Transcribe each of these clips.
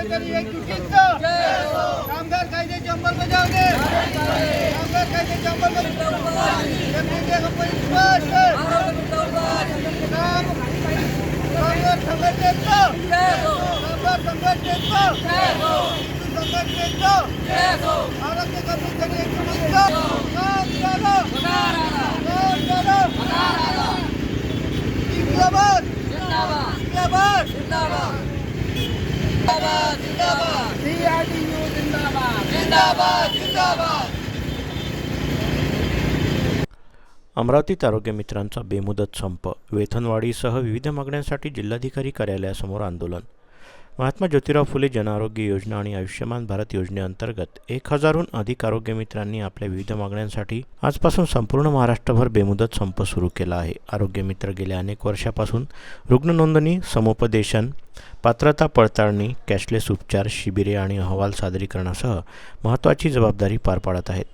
कर्मचारी एकजुटीचं. कामगार कायद्याची अंमलबजावणी कामगार कायद्याची अंमलबजावणी संघटनेचं. हिंदू संघटनेचं. आरोग्य कर्मचारी एकजुटीचं काम झालं काम झालं जिंदाबाद जिंदाबाद CRTU जिंदाबाद. जिंदाबाद. जिंदाबाद अमरावतीत आरोग्य मित्रांचा बेमुदत संप वेतनवाढीसह विविध मागण्यांसाठी जिल्हाधिकारी कार्यालयासमोर आंदोलन. महात्मा ज्योतिराव फुले जनआरोग्य योजना आणि आयुष्यमान भारत योजनेअंतर्गत एक हजारहून अधिक आरोग्य मित्रांनी आपल्या विविध मागण्यांसाठी आजपासून संपूर्ण महाराष्ट्रभर बेमुदत संप सुरू केला आहे. आरोग्य मित्र गेल्या अनेक वर्षापासून रुग्ण नोंदणी समुपदेशन पात्रता पडताळणी कॅशलेस उपचार शिबिरे आणि अहवाल सादरीकरणासह महत्त्वाची जबाबदारी पार पाडत आहेत.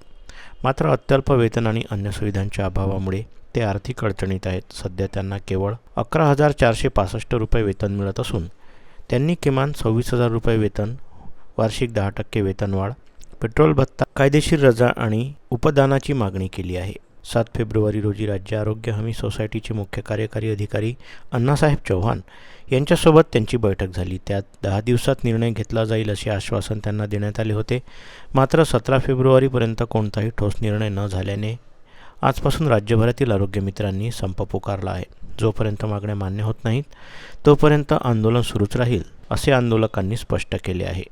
मात्र अत्यल्प वेतन आणि अन्य सुविधांच्या अभावामुळे ते आर्थिक अडचणीत आहेत. सध्या त्यांना केवळ अकरा हजार चारशे पासष्ट रुपये वेतन मिळत असून त्यांनी किमान सव्वीस हजार रुपये वेतन वार्षिक दहा टक्के वेतनवाढ पेट्रोल भत्ता कायदेशीर रजा आणि उपदानाची मागणी केली आहे. सात फेब्रुवारी रोजी राज्य आरोग्य हमी सोसायटीचे मुख्य कार्यकारी अधिकारी अण्णासाहेब चव्हाण यांच्यासोबत त्यांची बैठक झाली. त्यात दहा दिवसात निर्णय घेतला जाईल असे आश्वासन त्यांना देण्यात आले होते. मात्र सतरा फेब्रुवारीपर्यंत कोणताही ठोस निर्णय न झाल्याने आजपासून राज्यभरातील आरोग्य मित्रांनी संप पुकारला आहे. जोपर्यंत मागण्या मान्य होत नाहीत तोपर्यंत आंदोलन सुरूच राहील असे आंदोलकांनी स्पष्ट केले आहे.